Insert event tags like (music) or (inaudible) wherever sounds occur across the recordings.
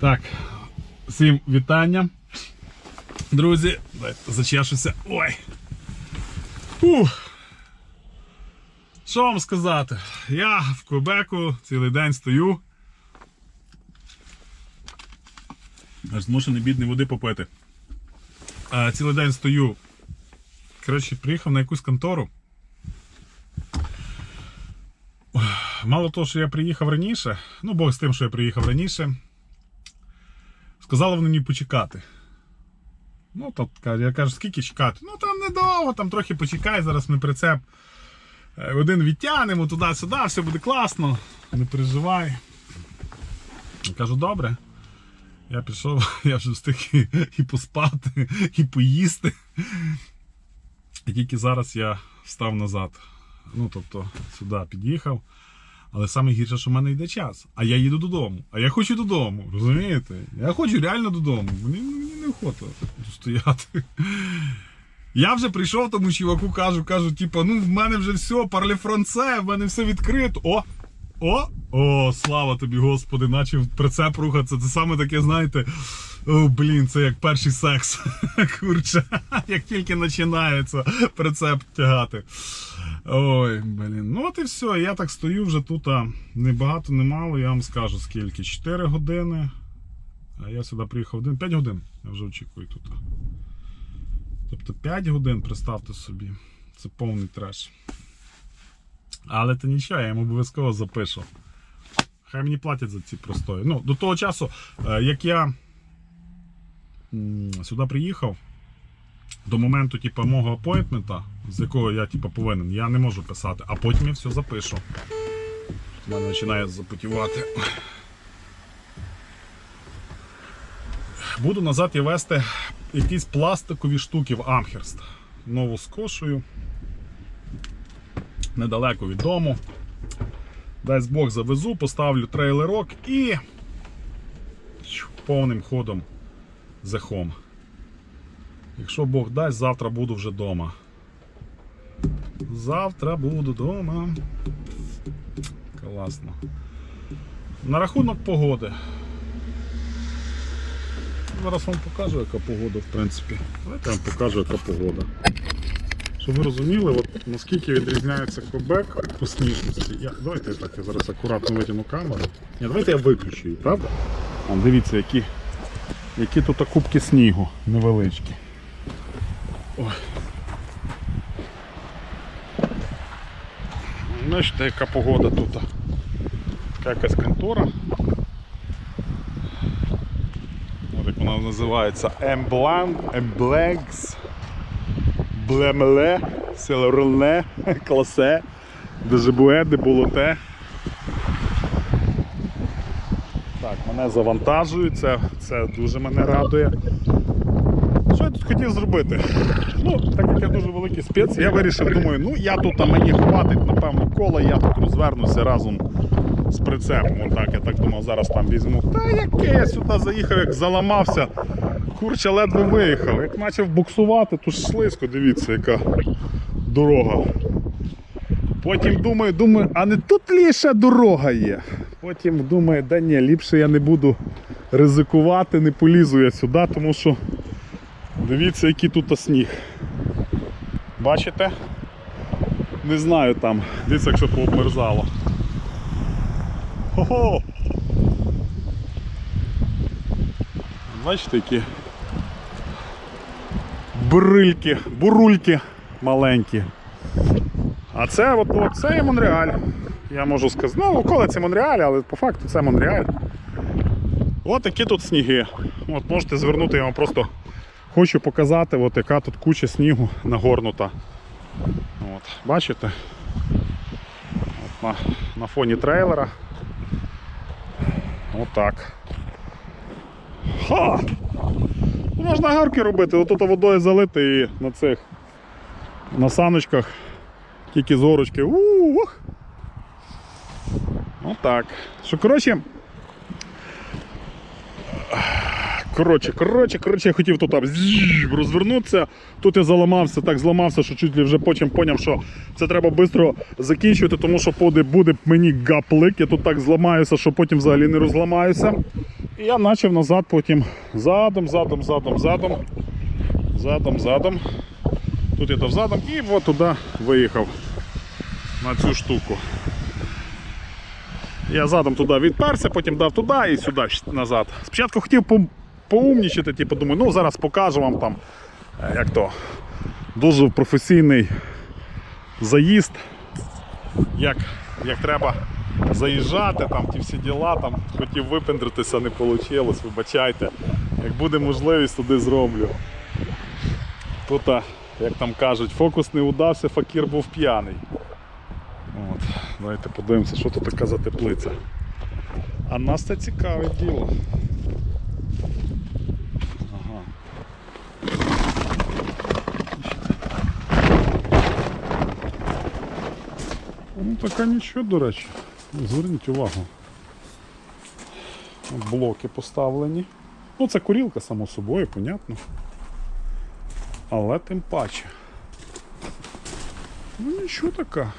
Так, всім вітання. Друзі, зачешуся. Ой. Ух. Що вам сказати? Я в Квебеку цілий день стою. Аж змушений бідний води попити. А, цілий день стою. Коротше, приїхав на якусь контору. Мало того, що я приїхав раніше, ну Бог з тим, що я приїхав раніше. Сказали вони мені почекати. Ну, то я кажу, скільки чекати? Ну там недовго, там трохи почекай, зараз ми прицеп е, один відтягнемо туди-сюди, все буде класно, не переживай. Я кажу, добре. Я пішов, (laughs) я вже встиг і, і поспати, і поїсти. І тільки зараз я став назад. Ну, тобто, сюди під'їхав. Але саме гірше, що в мене йде час. А я їду додому. А я хочу додому. Розумієте? Я хочу реально додому. Мені, мені не охота стояти. Я вже прийшов тому чуваку, кажу, кажу, типу, ну в мене вже все, парле франце, в мене все відкрито. О! О! О, слава тобі, Господи, наче прицеп рухатися. Це саме таке, знаєте. О, блін, це як перший секс. (laughs) Курче, як тільки починається прицеп тягати. Ой, блін. Ну от і все. Я так стою вже тут. а, Не багато, не мало, я вам скажу скільки. 4 години. А я сюди приїхав один. 5 годин. Я вже очікую тут. Тобто 5 годин, представте собі. Це повний треш. Але це нічого, я їм обов'язково запишу. Хай мені платять за ці простої. Ну, до того часу, е, як я сюди приїхав, до моменту, типу, мого апойнтмента, з якого я типу, повинен, я не можу писати, а потім я все запишу. У мене починає запотівати. Буду назад я вести якісь пластикові штуки в Амхерст. Нову скошую. Недалеко від дому. Дасть Бог завезу, поставлю трейлерок і повним ходом зехом. Якщо Бог дасть, завтра буду вже вдома. Завтра буду вдома. Класно. На рахунок погоди. Зараз вам покажу, яка погода, в принципі. Давайте я вам покажу, яка погода. Щоб ви розуміли, от наскільки відрізняється Квебек по сніжності. Я, давайте я так я зараз акуратно витягну камеру. Ні, давайте я виключу її, правда? Вон, дивіться, які, які тут кубки снігу невеличкі. Ой. Бачите, яка погода тут. Якась контора. От як вона називається Емблан, Емблекс, Блемеле, Селорле, Класе, Дежибуе, Дебулоте. Так, мене завантажують, це дуже мене радує. Я тут хотів зробити? Ну, так як я дуже великий спец, я вирішив, думаю, ну я тут а мені хватить, напевно, кола, я тут розвернуся разом з прицепом. Отак, я так думав, зараз там візьму. Та яке я сюди заїхав, як заламався. Курча ледве виїхав. Як почав буксувати, то ж слизько, дивіться, яка дорога. Потім думаю, думаю, а не тут ліша дорога є. Потім думаю, да ні, ліпше я не буду ризикувати, не полізу я сюди, тому що дивіться, який тут сніг. Бачите? Не знаю там, дивіться, якщо пообмерзало. Хо-хо! Бачите, які брильки, бурульки маленькі. А це от, от, це є Монреаль. Я можу сказати, ну околиці Монреаля, але по факту це Монреаль. От такі тут сніги. От Можете звернути, я вам просто хочу показати, от яка тут куча снігу нагорнута. От, Бачите? От на, на фоні трейлера. Отак. Ха! Ну, Можна гарки робити, отут водою залити і на цих на саночках тільки з горочки. Ух! Отак. Що, коротше. Коротше, коротше, коротше, я хотів тут розвернутися. Тут я заламався, так зламався, що чуть ли вже потім поняв, що це треба швидко закінчувати, тому що буде, буде мені гаплик. Я тут так зламаюся, що потім взагалі не розламаюся. І я почав назад потім задом, задом, задом, задом, задом, задом. Тут я дав задом і от туди виїхав на цю штуку. Я задом туди відперся, потім дав туди і сюди назад. Спочатку хотів поумнічити, типу, думаю, ну зараз покажу вам там, е, як то, дуже професійний заїзд, як, як треба заїжджати, там ті всі діла, там хотів випендритися, не вийшло, вибачайте. Як буде можливість, туди зроблю. Тут, як там кажуть, фокус не удався, факір був п'яний. От, давайте подивимося, що тут така за теплиця. А нас це цікаве діло. Ага. Ну така нічого, до речі. Зверніть увагу. Блоки поставлені. Ну це курілка, само собою, понятно. Але тим паче. Ну нічого така.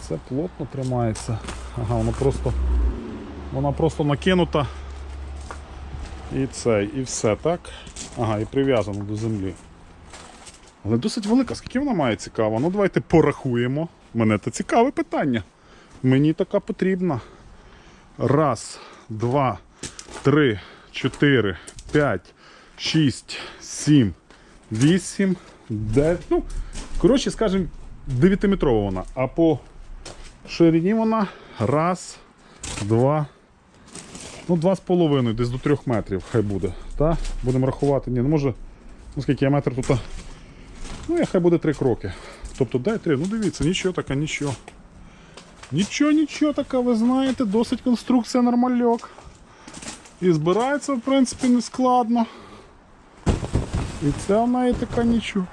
Це плотно тримається. Ага, вона просто. Вона просто накинута. І це, і все, так? Ага, і прив'язано до землі. Але досить велика. Скільки вона має цікаво? Ну давайте порахуємо. Мене це цікаве питання. Мені така потрібна. Раз, два, три, чотири, п'ять, шість, сім, вісім, дев'ять. Ну, коротше, скажімо, 9-метрова вона. А по ширині вона раз, два. Ну, два з половиною, десь до трьох метрів хай буде. Та? Будемо рахувати. Ні, ну може, ну скільки я метр тут. Ну, я хай буде три кроки. Тобто дай три. Ну дивіться, нічого така, нічого. Нічого, нічого така, ви знаєте, досить конструкція нормальок. І збирається, в принципі, не складно. І це вона і така нічого.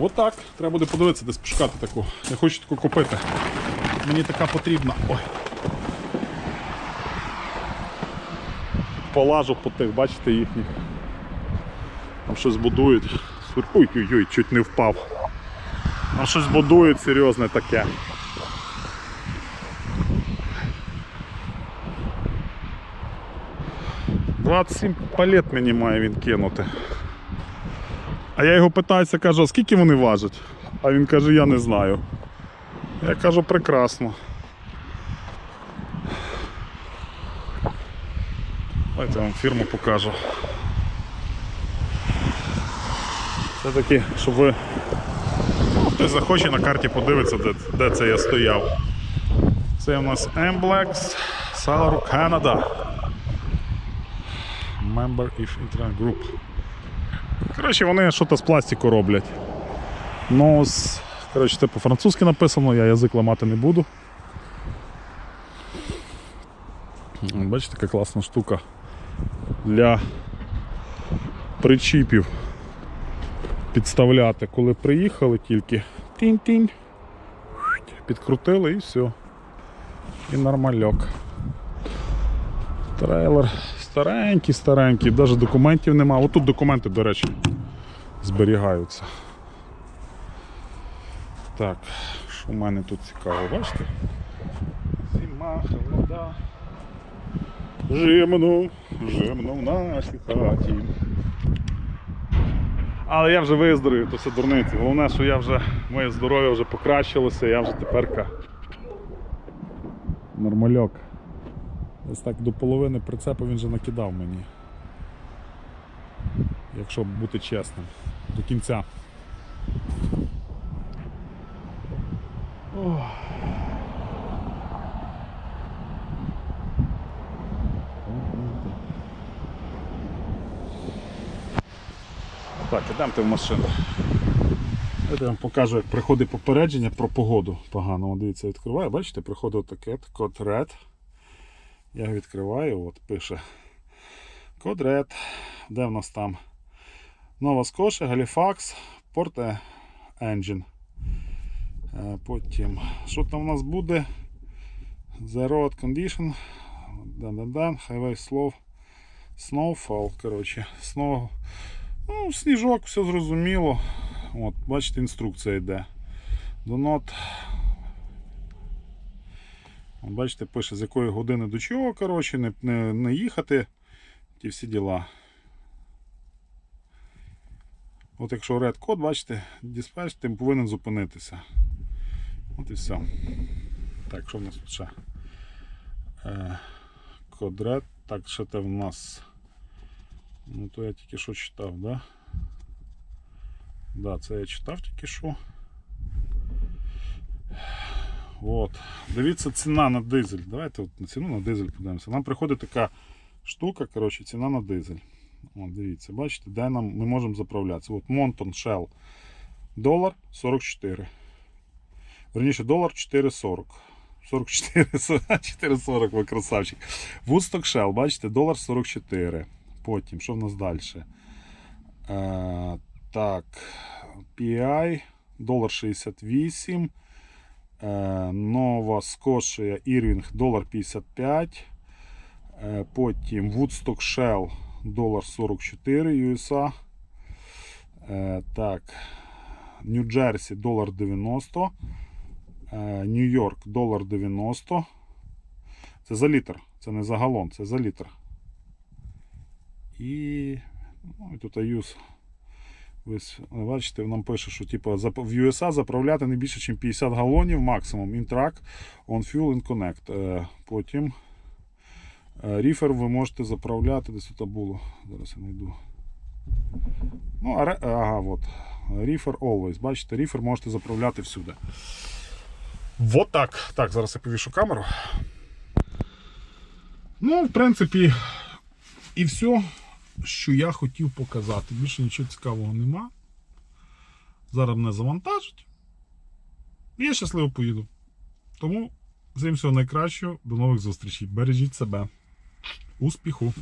Отак. Треба буде подивитися, десь пошукати таку. Я хочу таку купити. Мені така потрібна. Ой. Полажу по тих, бачите їхніх. Там щось будують. Ой-ой-ой, чуть не впав. Там щось будують серйозне таке. Двадцять сім палет мені має він кинути. А я його питаюся, кажу, а скільки вони важать? А він каже, я не знаю. Я кажу, прекрасно. Давайте я вам фірму покажу. Це таки, щоб ви хтось захоче на карті подивитися, де, де це я стояв. Це у нас Emblex Salaru Canada. Member if Internet Group. Коротше, вони щось з пластику роблять. Ну, з... коротше, це по-французьки написано, я язик ламати не буду. Бачите, яка класна штука для причіпів підставляти, коли приїхали тільки тінь-тінь, підкрутили і все. І нормальок. Трейлер старенький, старенький, навіть документів нема. Отут документи, до речі, зберігаються. Так, що в мене тут цікаво, бачите? Зима, холода. Жимно, жимно в нашій хаті. Але я вже виздоровів, то все дурниці. Головне, що я вже, моє здоров'я вже покращилося, я вже теперка нормальок. Ось так до половини прицепу він вже накидав мені. Якщо бути чесним. До кінця. Ох. Так, ідемте в машину. Я вам покажу, як приходить попередження про погоду погано. Дивіться, відкриваю, бачите, приходить таке код red. Я відкриваю, от пише код red. Де в нас там? Нова Скоша, Галіфакс, Порте Engine. Е, Потім, що там у нас буде? The road condition. Дан-дан-дан, highway slow. Snowfall, коротше. Snow. Ну, сніжок, все зрозуміло. От, бачите, інструкція йде. От бачите, пише, з якої години до чого, коротше, не, не, не їхати. Ті всі діла. От якщо red код, бачите, диспетч, ти повинен зупинитися. От і все. Так, що в нас тут ще? Е, код red. Так, що це в нас? Ну, то я тільки що читав, да? Да, це я читав тільки що. От. Дивіться, ціна на дизель. Давайте от на ціну на дизель подивимося. Нам приходить така штука, коротше, ціна на дизель. От, дивіться, бачите, де нам ми можемо заправлятися. От Монтон Shell. Долар 44. Верніше, долар 4,40. 44, 4,40, ви красавчик. Woodstock Shell, бачите, долар 44. Потім, що в нас далі? Е, так, PI, долар 68. Е, Нова Скошія Ірвінг, долар 55. Е, Потім Woodstock Shell, долар 44 USA. Так, Нью-Джерсі, долар 90. Е, Нью-Йорк, долар 90. Це за літр, це не за галон, це за літр. І, ну, тут аюз. С- бачите, нам пише, що типу, в USA заправляти не більше, ніж 50 галонів максимум. Інтрак on fuel and connect. Е, Потім е, ріфер ви можете заправляти, десь тут було. Зараз я знайду. Ну, а ага, от. Ріфер always. Бачите, ріфер можете заправляти всюди. Вот так. Так, зараз я повішу камеру. Ну, в принципі, і все, що я хотів показати. Більше нічого цікавого нема. Зараз мене завантажать. І я щасливо поїду. Тому всім всього найкращого. До нових зустрічей. Бережіть себе. Успіху!